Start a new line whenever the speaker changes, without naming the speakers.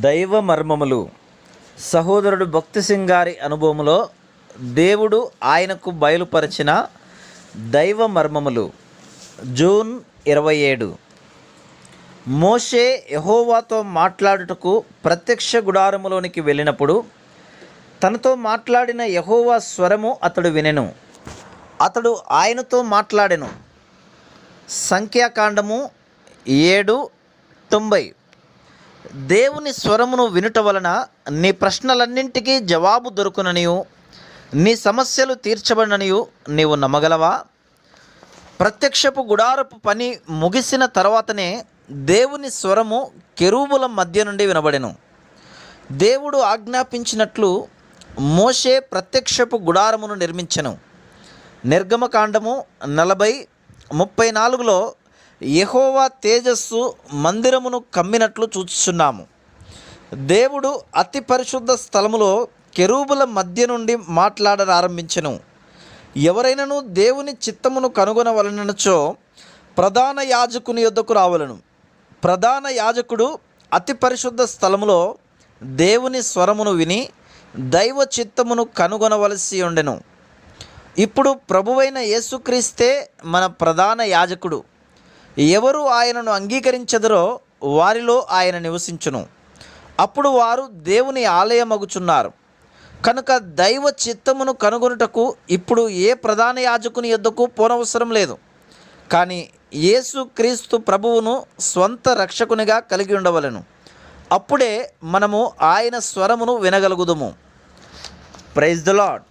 దైవ మర్మములు సహోదరుడు భక్తి సింగారి అనుభవములో దేవుడు ఆయనకు బయలుపరిచిన దైవ మర్మములు జూన్ ఇరవై ఏడు. మోషే యహోవాతో మాట్లాడుటకు ప్రత్యక్ష గుడారములోనికి వెళ్ళినప్పుడు తనతో మాట్లాడిన యహోవా స్వరము అతడు వినెను. అతడు ఆయనతో మాట్లాడెను. సంఖ్యాకాండము ఏడు తొంభై. దేవుని స్వరమును వినుట వలన నీ ప్రశ్నలన్నింటికీ జవాబు దొరుకుననియు. నీ సమస్యలు తీర్చబడిననియు. నీవు నమ్మగలవా? ప్రత్యక్షపు గుడారపు పని ముగిసిన తర్వాతనే దేవుని స్వరము కెరూబుల మధ్య నుండి వినబడెను. దేవుడు ఆజ్ఞాపించినట్లు మోషే ప్రత్యక్షపు గుడారమును నిర్మించెను. నిర్గమకాండము నలభై ముప్పై నాలుగులో యహోవా తేజస్సు మందిరమును కమ్మినట్లు చూస్తున్నాము దేవుడు అతి పరిశుద్ధ స్థలములో కెరూబుల మధ్య నుండి మాట్లాడనారంభించెను ఎవరైనను దేవుని చిత్తమును కనుగొనవలనచో ప్రధాన యాజకుని యొద్దకు రావలను. ప్రధాన యాజకుడు అతి పరిశుద్ధ స్థలములో దేవుని స్వరమును విని దైవ చిత్తమును కనుగొనవలసి ఉండెను. ఇప్పుడు ప్రభువైన యేసుక్రీస్తే మన ప్రధాన యాజకుడు. ఎవరు ఆయనను అంగీకరించెదరో వారిలో ఆయన నివసించును. అప్పుడు వారు దేవుని ఆలయమగుచున్నారు. కనుక దైవ చిత్తమును కనుగొనుటకు ఇప్పుడు ఏ ప్రధాన యాజకుని యొద్దకు పోనవసరం లేదు. కానీ యేసు క్రీస్తు ప్రభువును స్వంత రక్షకునిగా కలిగి ఉండవలెను. అప్పుడే మనము ఆయన స్వరమును వినగలుగుదుము. Praise the lord